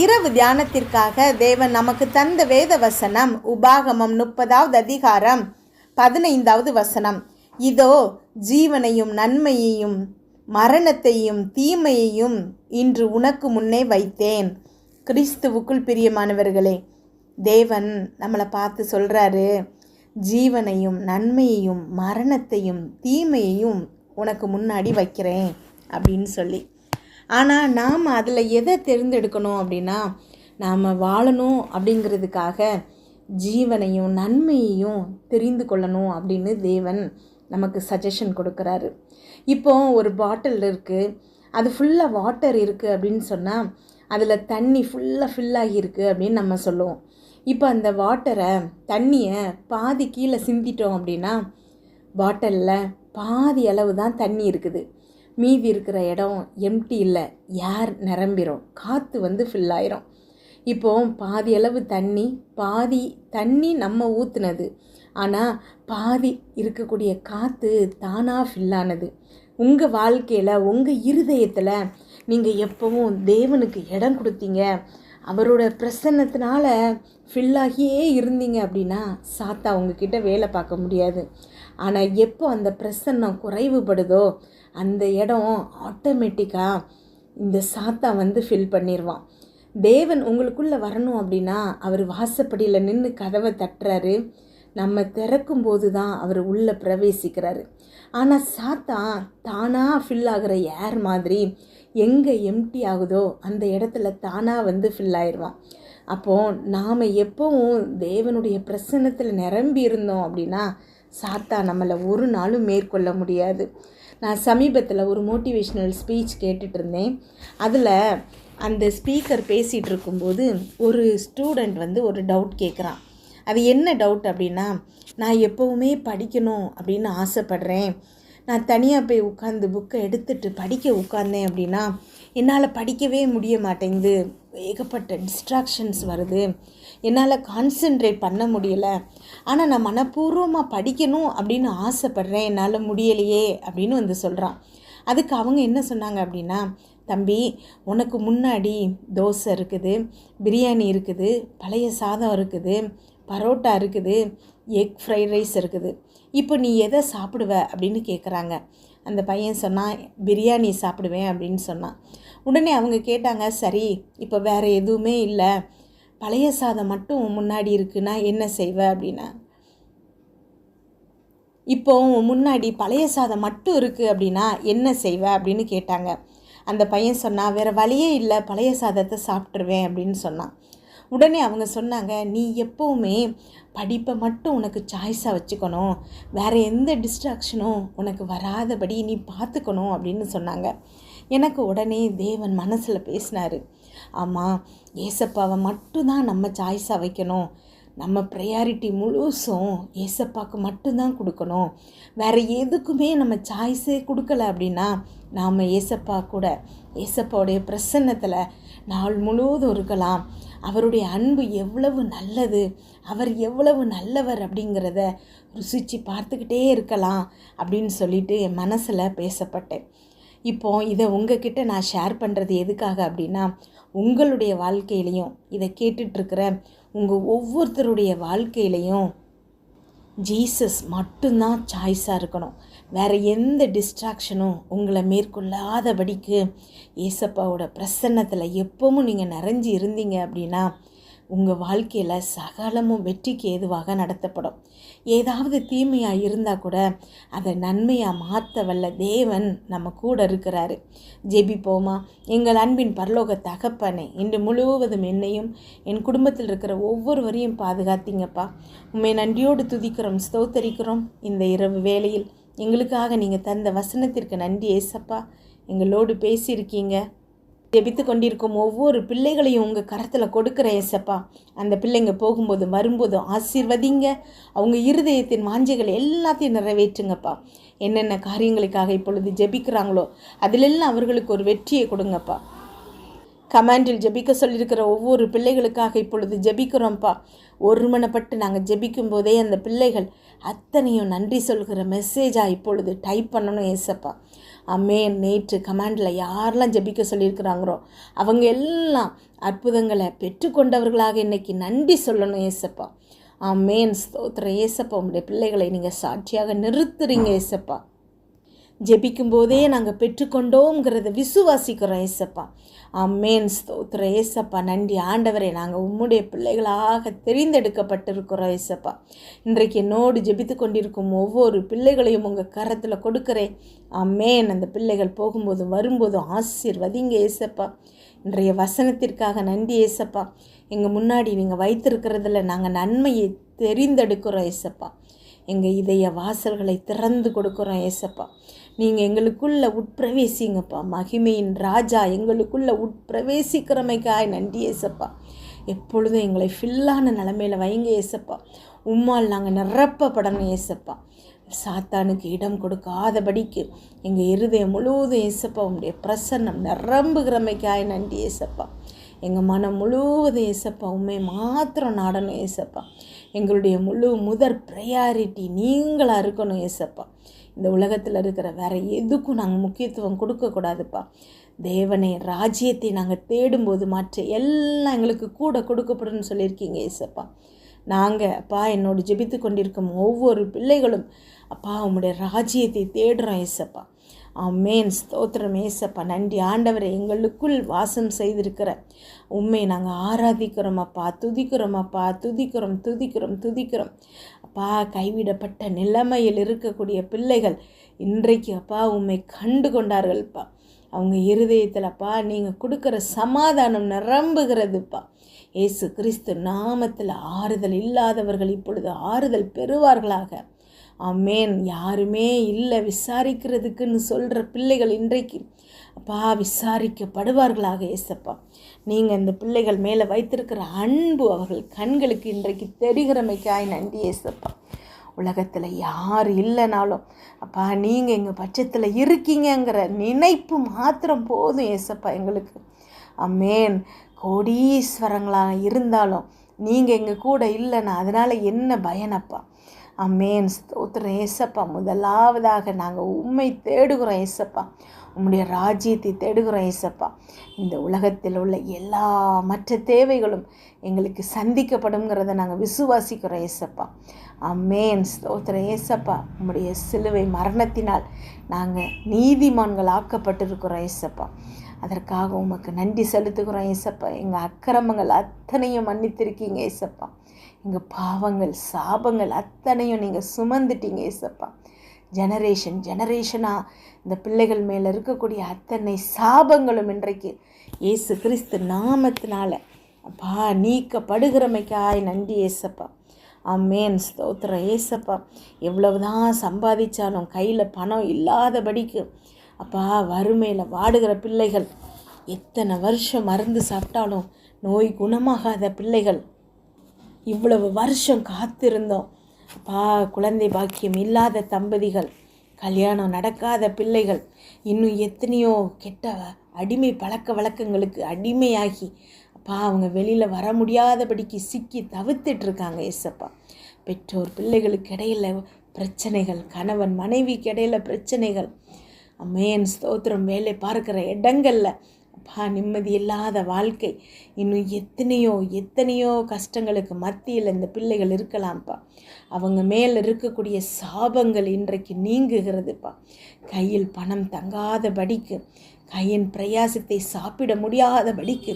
இரவு தியானத்திற்காக தேவன் நமக்கு தந்த வேத வசனம் உபாகமம் முப்பதாவது அதிகாரம் பதினைந்தாவது வசனம். இதோ ஜீவனையும் நன்மையையும் மரணத்தையும் தீமையையும் இன்று உனக்கு முன்னே வைத்தேன். கிறிஸ்துவுக்குள் பிரியமானவர்களே தேவன் நம்மளை பார்த்து சொல்கிறாரு ஜீவனையும் நன்மையையும் மரணத்தையும் தீமையையும் உனக்கு முன்னாடி வைக்கிறேன் அப்படின்னு சொல்லி. ஆனால் நாம் அதில் எதை தேர்ந்தெடுக்கணும் அப்படின்னா நாம் வாழணும் அப்படிங்கிறதுக்காக ஜீவனையும் நன்மையையும் தெரிந்து கொள்ளணும் அப்படின்னு தேவன் நமக்கு சஜஷன் கொடுக்குறாரு. இப்போ ஒரு பாட்டில் இருக்குது அது ஃபுல்லாக வாட்டர் இருக்குது அப்படின்னு சொன்னால் அதில் தண்ணி ஃபுல்லாக ஃபில் ஆகியிருக்கு அப்படின்னு நம்ம சொல்லுவோம். இப்போ அந்த வாட்டரை தண்ணியை பாதி கீழே சிந்திட்டோம் அப்படின்னா பாட்டிலில் பாதி அளவு தான் தண்ணி இருக்குது. மீதி இருக்கிற இடம் எம்டி இல்லை. ஏர் நிரம்பிடும் காற்று வந்து ஃபில் ஆயிரும். இப்போ பாதி அளவு தண்ணி பாதி தண்ணி நம்ம ஊற்றுனது ஆனால் பாதி இருக்கக்கூடிய காற்று தானாக ஃபில்லானது உங்கள் வாழ்க்கையில் உங்கள் இருதயத்தில் நீங்கள் எப்போவும் தேவனுக்கு இடம் கொடுத்தீங்க. அவரோட பிரசன்னத்தினால ஃபில்லாகியே இருந்தீங்க அப்படின்னா சாத்தா உங்ககிட்ட வேலை பார்க்க முடியாது. ஆனால் எப்போ அந்த பிரசன்னம் குறைவுபடுதோ அந்த இடம் ஆட்டோமேட்டிக்காக இந்த சாத்தா வந்து ஃபில் பண்ணிடுவான் தேவன் உங்களுக்குள்ளே வரணும் அப்படின்னா அவர் வாசப்படியில் நின்று கதவை தட்டுறாரு. நம்ம திறக்கும் போது தான் அவர் உள்ளே பிரவேசிக்கிறாரு. ஆனால் சாத்தா தானாக ஃபில் ஆகிற ஏர் மாதிரி எங்கே எம்டி ஆகுதோ அந்த இடத்துல தானாக வந்து ஃபில் ஆயிடுவான் அப்போது நாம் எப்போவும் தேவனுடைய பிரசன்னத்தில் நிரம்பி இருந்தோம் அப்படின்னா சாத்தா நம்மளை ஒரு நாளும் மேற்கொள்ள முடியாது. நான் சமீபத்தில் ஒரு மோட்டிவேஷ்னல் ஸ்பீச் கேட்டுட்டு இருந்தேன் அதில் அந்த ஸ்பீக்கர் பேசிகிட்டு இருக்கும்போது ஒரு ஸ்டூடெண்ட் வந்து ஒரு டவுட் கேட்குறான் அது என்ன டவுட் அப்படின்னா நான் எப்போவுமே படிக்கணும் அப்படின்னு ஆசைப்பட்றேன். நான் தனியாக போய் உட்காந்து புக்கை எடுத்துட்டு படிக்க உட்காந்தேன் அப்படின்னா என்னால் படிக்கவே முடிய மாட்டேங்குது. ஏகப்பட்ட டிஸ்ட்ராக்ஷன்ஸ் வருது. என்னால் கான்சென்ட்ரேட் பண்ண முடியலை. ஆனால் நான் மனப்பூர்வமாக படிக்கணும் அப்படின்னு ஆசைப்பட்றேன். என்னால் முடியலையே அப்படின்னு வந்து சொல்கிறான் அதுக்கு அவங்க என்ன சொன்னாங்க அப்படின்னா தம்பி உனக்கு முன்னாடி தோசை இருக்குது பிரியாணி இருக்குது பழைய சாதம் இருக்குது பரோட்டா இருக்குது எக் ஃப்ரைட் ரைஸ் இருக்குது. இப்போ நீ எதை சாப்பிடுவ? அப்படின்னு கேட்குறாங்க அந்த பையன் சொன்னான் பிரியாணி சாப்பிடுவேன் அப்படின்னு சொன்னான். உடனே அவங்க கேட்டாங்க சரி இப்போ வேறு எதுவுமே இல்லை. பழைய சாதம் மட்டும் முன்னாடி இருக்குன்னா என்ன செய்வ அப்படின்னா? இப்போ முன்னாடி பழைய சாதம் மட்டும் இருக்குது அப்படின்னா என்ன செய்வ அப்படின்னு கேட்டாங்க. அந்த பையன் சொன்னான் வேறு வழியே இல்லை பழைய சாதத்தை சாப்பிட்ருவேன் அப்படின்னு சொன்னான். உடனே அவங்க சொன்னாங்க நீ எப்போவுமே படிப்பை மட்டும் உனக்கு சாய்ஸாக வச்சுக்கணும். வேறு எந்த டிஸ்ட்ராக்ஷனும் உனக்கு வராதபடி நீ பார்த்துக்கணும் அப்படின்னு சொன்னாங்க. எனக்கு உடனே தேவன் மனசில் பேசினார். ஆமாம் ஏசப்பாவை மட்டும்தான் நம்ம சாய்ஸாக வைக்கணும். நம்ம ப்ரையாரிட்டி முழுசும் ஏசப்பாவுக்கு மட்டும்தான் கொடுக்கணும். வேறு எதுக்குமே நம்ம சாய்ஸே கொடுக்கல அப்படின்னா நாம் ஏசப்பா கூட ஏசப்பாவுடைய பிரசன்னத்தில் நாள் முழுவதும் இருக்கலாம். அவருடைய அன்பு எவ்வளவு நல்லது அவர் எவ்வளவு நல்லவர் அப்படிங்கிறத ருசித்து பார்த்துக்கிட்டே இருக்கலாம் அப்படின்னு சொல்லிட்டு என் மனசில் பேசப்பட்டேன். இப்போ இதை உங்ககிட்ட நான் ஷேர் பண்ணுறது எதுக்காக அப்படின்னா உங்களுடைய வாழ்க்கையிலையும் இதை கேட்டுட்ருக்கிற உங்கள் ஒவ்வொருத்தருடைய வாழ்க்கையிலையும் ஜீசஸ் மட்டும்தான் சாய்ஸாக இருக்கணும். வேறு எந்த டிஸ்ட்ராக்ஷனும் உங்களை மேற்கொள்ளாதபடிக்கு ஏசப்பாவோட பிரசன்னத்தில் எப்பவும் நீங்கள் நிறைஞ்சி இருந்தீங்க அப்படின்னா உங்கள் வாழ்க்கையில் சகலமும் வெற்றிக்கு ஏதுவாக நடத்தப்படும். ஏதாவது தீமையாக இருந்தால் கூட அதை நன்மையாக மாற்ற வல்ல தேவன் நம்ம கூட இருக்கிறாரு. ஜெபிப்போமா? எங்கள் அன்பின் பரலோக தகப்பனே இன்று முழுவதும் என்னையும் என் குடும்பத்தில் இருக்கிற ஒவ்வொருவரையும் பாதுகாத்தீங்கப்பா. உண்மை நன்றியோடு துதிக்கிறோம் ஸ்தோத்தரிக்கிறோம் இந்த இரவு வேளையில். எங்களுக்காக நீங்கள் தந்த வசனத்திற்கு நன்றி ஏசப்பா. எங்களோடு பேசியிருக்கீங்க. ஜெபித்து கொண்டிருக்கும் ஒவ்வொரு பிள்ளைகளையும் உங்கள் கரத்தில் கொடுக்குற ஏசப்பா. அந்த பிள்ளைங்க போகும்போது வரும்போதும் ஆசீர்வதிங்க. அவங்க இருதயத்தின் வாஞ்சைகள் எல்லாத்தையும் நிறைவேற்றுங்கப்பா. என்னென்ன காரியங்களுக்காக இப்பொழுது ஜெபிக்கிறாங்களோ அதிலெல்லாம் அவர்களுக்கு ஒரு வெற்றியை கொடுங்கப்பா. கமாண்டில் ஜெபிக்க சொல்லியிருக்கிற ஒவ்வொரு பிள்ளைகளுக்காக இப்பொழுது ஜெபிக்கிறோம்ப்பா. ஒருமனப்பட்டு நாங்கள் ஜெபிக்கும் போதே அந்த பிள்ளைகள் அத்தனையும் நன்றி சொல்கிற மெசேஜாக இப்பொழுது டைப் பண்ணணும் ஏசப்பா. அம்மேன் நேற்று கமாண்டில் யாரெல்லாம் ஜெபிக்க சொல்லியிருக்கிறாங்களோ அவங்க எல்லாம் அற்புதங்களை பெற்றுக்கொண்டவர்களாக இன்றைக்கி நன்றி சொல்லணும் ஏசப்பா. ஆமேன் ஸ்தோத்திரம். ஏசப்பா உங்களுடைய பிள்ளைகளை நீங்கள் சாட்சியாக நிறுத்துறீங்க ஏசப்பா. ஜெபிக்கும் போதே நாங்கள் பெற்றுக்கொண்டோங்கிறத விசுவாசிக்கிறோம் ஏசப்பா. அம்மேன் ஸ்தோத்திர ஏசப்பா நன்றி. ஆண்டவரே நாங்கள் உம்முடைய பிள்ளைகளாக தெரிந்தெடுக்கப்பட்டிருக்கிறோம் ஏசப்பா. இன்றைக்கு என்னோடு ஜெபித்து கொண்டிருக்கும் ஒவ்வொரு பிள்ளைகளையும் உங்கள் கரத்தில் கொடுக்குறேன். அம்மேன் அந்த பிள்ளைகள் போகும்போதும் வரும்போதும் ஆசீர்வதிங்க ஏசப்பா. இன்றைய வசனத்திற்காக நன்றி ஏசப்பா. எங்கள் முன்னாடி நீங்கள் வைத்திருக்கிறதுல நாங்கள் நன்மையை தெரிந்தெடுக்கிறோம் ஏசப்பா. எங்கள் இதய வாசல்களை திறந்து கொடுக்குறோம் ஏசப்பா. நீங்கள் எங்களுக்குள்ள உட்பிரவேசிங்கப்பா. மகிமையின் ராஜா எங்களுக்குள்ள உட்பிரவேசிக்கிறமைக்காய் நன்றி ஏசப்பா. எப்பொழுதும் எங்களை ஃபில்லான நிலமையில் வைங்க ஏசப்பா. உம்மால் நாங்கள் நிரப்பப்படணும் ஏசப்பா. சாத்தானுக்கு இடம் கொடுக்காதபடிக்கு எங்கள் இருதயம் முழுவதும் ஏசப்பா உங்களுடைய பிரசன்னம் நிரம்புகிறமைக்காய் நன்றி ஏசப்பா. எங்கள் மனம் முழுவதும் ஏசப்பா உண்மை மாத்திரம் நாடணும் ஏசப்பா எங்களுடைய முழு முதற் ப்ரையாரிட்டி நீங்களாக இருக்கணும் ஏசப்பா இந்த உலகத்தில் இருக்கிற வேற எதுக்கும் நாங்கள் முக்கியத்துவம் கொடுக்கக்கூடாதுப்பா. தேவனை ராஜ்யத்தை நாங்கள் தேடும்போது மற்ற எல்லாம் எங்களுக்கு கூட கொடுக்கப்படும்னு சொல்லியிருக்கீங்க ஏசப்பா நாங்கள் அப்பா என்னோடு ஜெபித்து கொண்டிருக்கும் ஒவ்வொரு பிள்ளைகளும் அப்பா உங்களுடைய ராஜ்யத்தை தேடுறோம் ஏசப்பா ஆமேன். ஸ்தோத்திரம் ஏசப்பா நன்றி. ஆண்டவரை எங்களுக்குள் வாசம் செய்திருக்கிற உண்மை நாங்கள் ஆராதிக்கிறோம் அப்பா. துதிக்கிறோம் அப்பா. துதிக்கிறோம் துதிக்கிறோம் துதிக்கிறோம். அப்பா கைவிடப்பட்ட நிலைமையில் இருக்கக்கூடிய பிள்ளைகள் இன்றைக்கு அப்பா உண்மை கண்டு கொண்டார்கள்ப்பா அவங்க இருதயத்தில்ப்பா நீங்கள் கொடுக்குற சமாதானம் நிரம்புகிறதுப்பா. ஏசு கிறிஸ்து நாமத்தில் ஆறுதல் இல்லாதவர்கள் இப்பொழுது ஆறுதல் பெறுவார்களாக. அம்மேன் யாருமே இல்லை விசாரிக்கிறதுக்குன்னு சொல்கிற பிள்ளைகள் இன்றைக்கு. அப்பா விசாரிக்கப்படுவார்களாக ஏசப்பா. நீங்கள் இந்த பிள்ளைகள் மேலே வைத்திருக்கிற அன்பு அவர்கள் கண்களுக்கு இன்றைக்கு தெரிகிறமைக்காய் நன்றி ஏசப்பா. உலகத்தில் யார் இல்லைனாலும் அப்பா நீங்கள் எங்கள் பட்சத்தில் இருக்கீங்கங்கிற நினைப்பு மாத்திரம் போதும் ஏசப்பா எங்களுக்கு. அம்மேன் கோடீஸ்வரங்களாக இருந்தாலும் நீங்கள் எங்கள் கூட இல்லைன்னா அதனால் என்ன பயனப்பா? அம்மேன் ஸ்தோத்திரம். ஏசப்பா முதலாவதாக நாங்கள் உண்மை தேடுகிறோம் ஏசப்பா. உம்முடைய ராஜ்யத்தை தேடுகிறோம் ஏசப்பா. இந்த உலகத்தில் உள்ள எல்லா மற்ற தேவைகளும் எங்களுக்கு சந்திக்கப்படுங்கிறத நாங்கள் விசுவாசிக்கிறோம் ஏசப்பா. அம்மேன் ஸ்தோத்திரம். ஏசப்பா உம்முடைய சிலுவை மரணத்தினால் நாங்கள் நீதிமான்கள் ஆக்கப்பட்டிருக்கிறோம் ஏசப்பா. அதற்காக உமக்கு நன்றி செலுத்துகிறோம் ஏசப்பா. எங்கள் அக்கிரமங்கள் அத்தனையும் மன்னித்திருக்கீங்க ஏசப்பா. எங்கள் பாவங்கள் சாபங்கள் அத்தனையும் நீங்கள் சுமந்துட்டீங்க ஏசப்பா. ஜெனரேஷன் ஜெனரேஷனாக இந்த பிள்ளைகள் மேலே இருக்கக்கூடிய அத்தனை சாபங்களும் இன்றைக்கு ஏசு கிறிஸ்து நாமத்தினால அப்பா நீக்கப்படுகிறமைக்காய் நன்றி ஏசப்பா. அம்மேன் ஸ்தோத்திரம் ஏசப்பா. எவ்வளவுதான் சம்பாதிச்சாலும் கையில் பணம் இல்லாதபடிக்கு அப்பா வறுமையில் வாடுகிற பிள்ளைகள் எத்தனை வருஷம் மருந்து சாப்பிட்டாலும் நோய் குணமாகாத பிள்ளைகள் இவ்வளவு வருஷம் காத்திருந்தோம். அப்பா குழந்தை பாக்கியம் இல்லாத தம்பதிகள் கல்யாணம் நடக்காத பிள்ளைகள் இன்னும் எத்தனையோ கெட்ட அடிமை பழக்க வழக்கங்களுக்கு அடிமையாகி அப்பா அவங்க வெளியில் வர முடியாதபடிக்கு சிக்கி தவிர்த்துட்ருக்காங்க ஏசப்பா பெற்றோர் பிள்ளைகளுக்கு இடையில பிரச்சனைகள் கணவன் மனைவிக்கு இடையில் பிரச்சனைகள். அம்மேன் ஸ்தோத்திரம் வேலை பார்க்குற இடங்களில் அப்பா நிம்மதி இல்லாத வாழ்க்கை. இன்னும் எத்தனையோ எத்தனையோ கஷ்டங்களுக்கு மத்தியில் இந்த பிள்ளைகள் இருக்கலாம்ப்பா. அவங்க மேலே இருக்கக்கூடிய சாபங்கள் இன்றைக்கு நீங்குகிறதுப்பா. கையில் பணம் தங்காதபடிக்கு கையின் பிரயாசத்தை சாப்பிட முடியாதபடிக்கு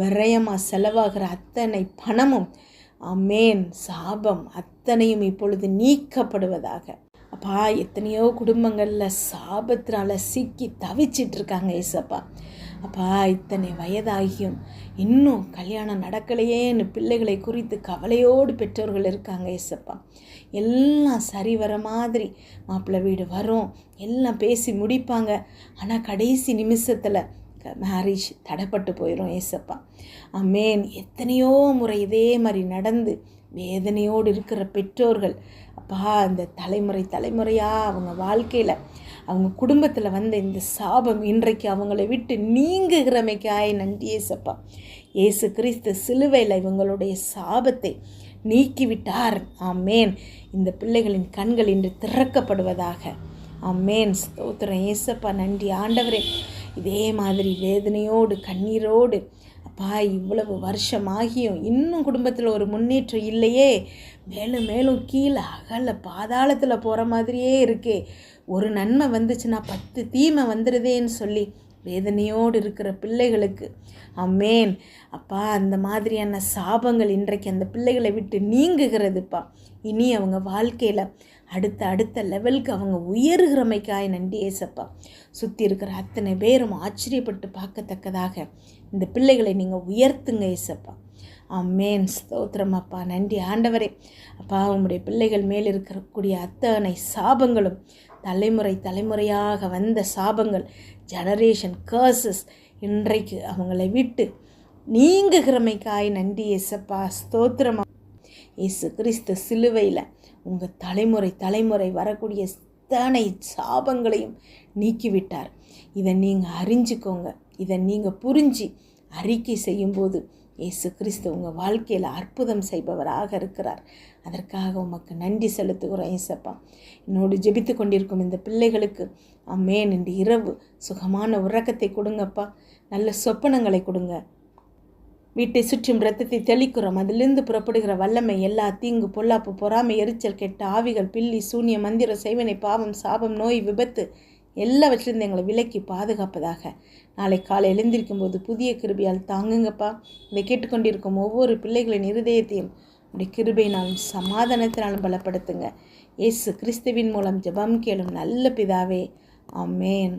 விரயமாக செலவாகிற அத்தனை பணமும் அமேன் சாபம் அத்தனையும் இப்பொழுது நீக்கப்படுவதாக. அப்பா எத்தனையோ குடும்பங்களில் சாபத்தினால சிக்கி தவிச்சிட்டு இருக்காங்க ஏசப்பா அப்பா இத்தனை வயதாகியும். இன்னும் கல்யாணம் நடக்கலையேன்னு பிள்ளைகளை குறித்து கவலையோடு பெற்றோர்கள் இருக்காங்க ஏசப்பா எல்லாம் சரி வர மாதிரி மாப்பிள்ளை வீடு வரும். எல்லாம் பேசி முடிப்பாங்க. ஆனால் கடைசி நிமிஷத்தில் மேரேஜ் தடைப்பட்டு போயிடும் ஏசப்பா அம்மேன் எத்தனையோ முறை இதே மாதிரி நடந்து வேதனையோடு இருக்கிற பெற்றோர்கள் அப்பா அந்த தலைமுறை தலைமுறையாக அவங்க வாழ்க்கையில் அவங்க குடும்பத்தில் வந்த இந்த சாபம் இன்றைக்கு அவங்களை விட்டு நீங்குகிறமைக்காய் நன்றி ஏசப்பா. ஏசு கிறிஸ்து சிலுவையில் இவங்களுடைய சாபத்தை நீக்கிவிட்டார். ஆமேன். இந்த பிள்ளைகளின் கண்கள் இன்று திறக்கப்படுவதாக. அம்மேன் ஸ்தோத்திரம். ஏசப்பா நன்றி. ஆண்டவரே இதே மாதிரி வேதனையோடு கண்ணீரோடு அப்பா இவ்வளவு வருஷமாகியும் இன்னும் குடும்பத்தில் ஒரு முன்னேற்றம் இல்லையே. மேலும் மேலும் கீழே அகல பாதாளத்தில் போகிற மாதிரியே இருக்கே. ஒரு நன்மை வந்துச்சுன்னா பத்து தீமை வந்துடுதேன்னு சொல்லி வேதனையோடு இருக்கிற பிள்ளைகளுக்கு அம்மேன் அப்பா அந்த மாதிரியான சாபங்கள் இன்றைக்கு அந்த பிள்ளைகளை விட்டு நீங்குகிறதுப்பா. இனி அவங்க வாழ்க்கையில் அடுத்த அடுத்த லெவலுக்கு அவங்க உயர்கிறமைக்காய் நன்றி ஏசப்பா. சுற்றி இருக்கிற அத்தனை பேரும் ஆச்சரியப்பட்டு பார்க்கத்தக்கதாக இந்த பிள்ளைகளை நீங்கள் உயர்த்துங்க ஏசப்பா. அம்மேன் ஸ்தோத்திரம் அப்பா நன்றி ஆண்டவரே. அப்பா உங்களுடைய பிள்ளைகள் மேல் இருக்கக்கூடிய அத்தனை சாபங்களும் தலைமுறை தலைமுறையாக வந்த சாபங்கள் ஜெனரேஷன் கர்சஸ் இன்றைக்கு அவங்களை விட்டு நீங்குகிறமைக்காய் நன்றி எசப்பா ஸ்தோத்திரமா. இயேசு கிறிஸ்து சிலுவையில் உங்கள் தலைமுறை தலைமுறை வரக்கூடிய அத்தனை சாபங்களையும் நீக்கிவிட்டார். இதை நீங்கள் அறிஞ்சுக்கோங்க. இதை நீங்கள் புரிஞ்சு அறிக்கை செய்யும்போது இயேசு கிறிஸ்து உங்கள் வாழ்க்கையில் அற்புதம் செய்பவராக இருக்கிறார். அதற்காக உமக்கு நன்றி செலுத்துகிறோம் ஏசப்பா. என்னோடு ஜெபித்து கொண்டிருக்கும் இந்த பிள்ளைகளுக்கு அம்மேன் இன்று இரவு சுகமான உறக்கத்தை கொடுங்கப்பா. நல்ல சொப்பனங்களை கொடுங்க. வீட்டை சுற்றும் ரத்தத்தை தெளிக்கிறோம். அதிலிருந்து புறப்படுகிற வல்லமை எல்லா தீங்கு பொல்லாப்பு பொறாமை எரிச்சல் கெட்ட ஆவிகள் பில்லி சூனிய மந்திர செய்வனை பாவம் சாபம் நோய் விபத்து எல்லாவற்றிலிருந்து எங்களை விலக்கி பாதுகாப்பதாக. நாளை காலை எழுந்திருக்கும் போது புதிய கிருபியால் தாங்குங்கப்பா. இதை கேட்டுக்கொண்டிருக்கும் ஒவ்வொரு பிள்ளைகளின் இருதயத்தையும் உடைய கிருபையினாலும் சமாதானத்தினாலும் பலப்படுத்துங்க. இயேசு கிறிஸ்துவின் மூலம் ஜெபம் கேளும் நல்ல பிதாவே. அம்மேன்